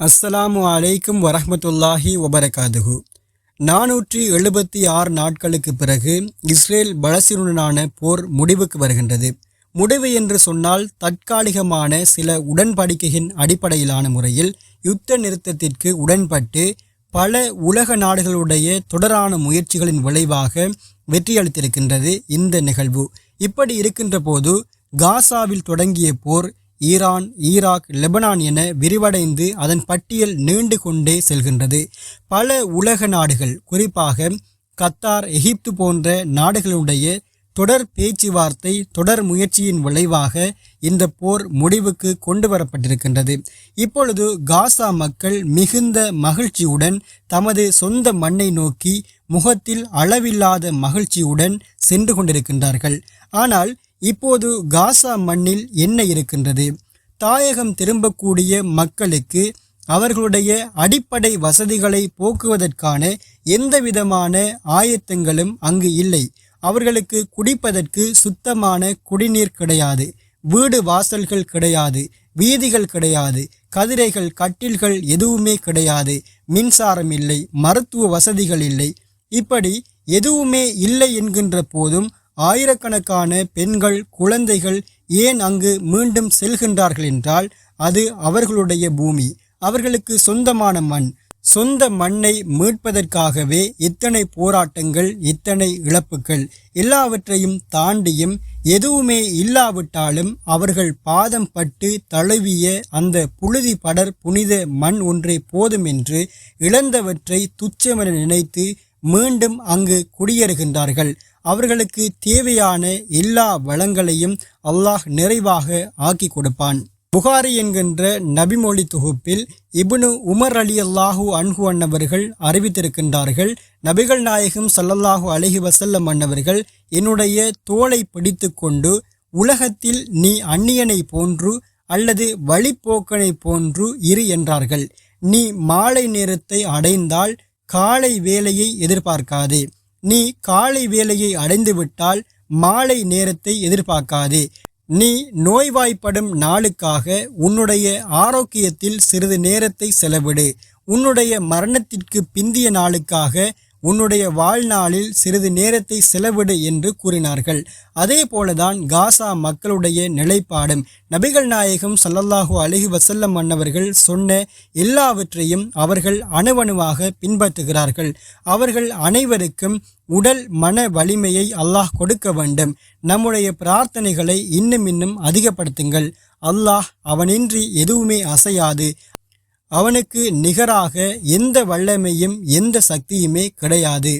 அஸ்ஸலாமு அலைக்கும் வரஹ்மத்துல்லாஹி வபரகாதுகு நானூற்றி எழுபத்தி ஆறு நாட்களுக்கு பிறகு இஸ்ரேல் பலஸ்தீனுடனான போர் முடிவுக்கு வருகின்றது. முடிவு என்று சொன்னால் தற்காலிகமான சில உடன்படிக்கையின் அடிப்படையிலான முறையில் யுத்த நிறுத்தத்திற்கு உடன்பட்டு பல உலக நாடுகளுடைய தொடரான முயற்சிகளின் விளைவாக வெற்றியளித்திருக்கின்றது இந்த நிகழ்வு. இப்படி இருக்கின்ற போது காசாவில் தொடங்கிய போர் ஈரான் ஈராக் லெபனான் என விரிவடைந்து அதன் பட்டியல் நீண்டு கொண்டே செல்கின்றது. பல உலக நாடுகள் குறிப்பாக கத்தார் எகிப்து போன்ற நாடுகளுடைய தொடர் பேச்சுவார்த்தை தொடர் முயற்சியின் விளைவாக இந்த போர் முடிவுக்கு கொண்டு வரப்பட்டிருக்கின்றது இப்பொழுது காசா மக்கள் மிகுந்த மகிழ்ச்சியுடன் தமது சொந்த மண்ணை நோக்கி முகத்தில் அளவில்லாத மகிழ்ச்சியுடன் சென்று கொண்டிருக்கின்றார்கள். ஆனால் இப்போது காசா மண்ணில் என்ன இருக்கின்றது? தாயகம் திரும்பக்கூடிய மக்களுக்கு அவர்களுடைய அடிப்படை வசதிகளை போக்குவதற்கான எந்தவிதமான ஆயத்தங்களும் அங்கு இல்லை. அவர்களுக்கு குடிப்பதற்கு சுத்தமான குடிநீர் கிடையாது. வீடு வாசல்கள் கிடையாது. வீதிகள் கிடையாது. கதிரைகள் கட்டில்கள் எதுவுமே கிடையாது. மின்சாரம் இல்லை. மருத்துவ வசதிகள் இல்லை. இப்படி எதுவுமே இல்லை என்கின்ற போதும் ஆயிரக்கணக்கான பெண்கள் குழந்தைகள் ஏன் அங்கு மீண்டும் செல்கின்றார்கள் என்றால் அது அவர்களுடைய பூமி அவர்களுக்கு சொந்தமான மண். சொந்த மண்ணை மீட்பதற்காகவே இத்தனை போராட்டங்கள் இத்தனை இழப்புகள் எல்லாவற்றையும் தாண்டியும் எதுவுமே இல்லாவிட்டாலும் அவர்கள் பாதம் பட்டு தழுவிய அந்த புழுதி படர் புனித மண் ஒன்றே போதும் என்று இழந்தவற்றை துச்சமென நினைத்து மீண்டும் அங்கு குடியேறுகின்றார்கள். அவர்களுக்கு தேவையான எல்லா வளங்களையும் அல்லாஹ் நிறைவாக ஆக்கி கொடுப்பான். புகாரி என்கின்ற நபிமொழி தொகுப்பில் இபுனு உமர் அலி அல்லாஹூ அன்ஹு அன்னவர்கள் அறிவித்திருக்கின்றார்கள் நபிகள் நாயகம் சல்லல்லாஹு அலஹி வசல்லம் அன்னவர்கள் என்னுடைய தோலை பிடித்து கொண்டு உலகத்தில் நீ அந்நியனை போன்று அல்லது வழிப்போக்கனை போன்று இரு என்றார்கள். நீ மாலை நேரத்தை அடைந்தால் காலை வேலையை எதிர்பார்க்காதே. நீ காலை வேலையை அடைந்துவிட்டால் மாலை நேரத்தை எதிர்பார்க்காதே. நீ நோய்வாய்ப்படும் நாளுக்காக உன்னுடைய ஆரோக்கியத்தில் சிறிது நேரத்தை செலவிடு. உன்னுடைய மரணத்திற்கு பிந்திய நாளுக்காக உன்னுடைய வாழ்நாளில் சிறிது நேரத்தை செலவிடு என்று கூறினார்கள். அதே போலதான் காசா மக்களுடைய நிலைப்பாடும். நபிகள் நாயகம் சல்லல்லாஹு அலஹி வசல்லம் மன்னவர்கள் சொன்ன எல்லாவற்றையும் அவர்கள் அணுவணுவாக பின்பற்றுகிறார்கள். அவர்கள் அனைவருக்கும் உடல் மன வலிமையை அல்லாஹ் கொடுக்க வேண்டும். நம்முடைய பிரார்த்தனைகளை இன்னும் இன்னும் அதிகப்படுத்துங்கள். அல்லாஹ் அவனின்றி எதுவுமே அசையாது. அவனுக்கு நிகராக எந்த வல்லமையும் எந்த சக்தியுமே கிடையாது.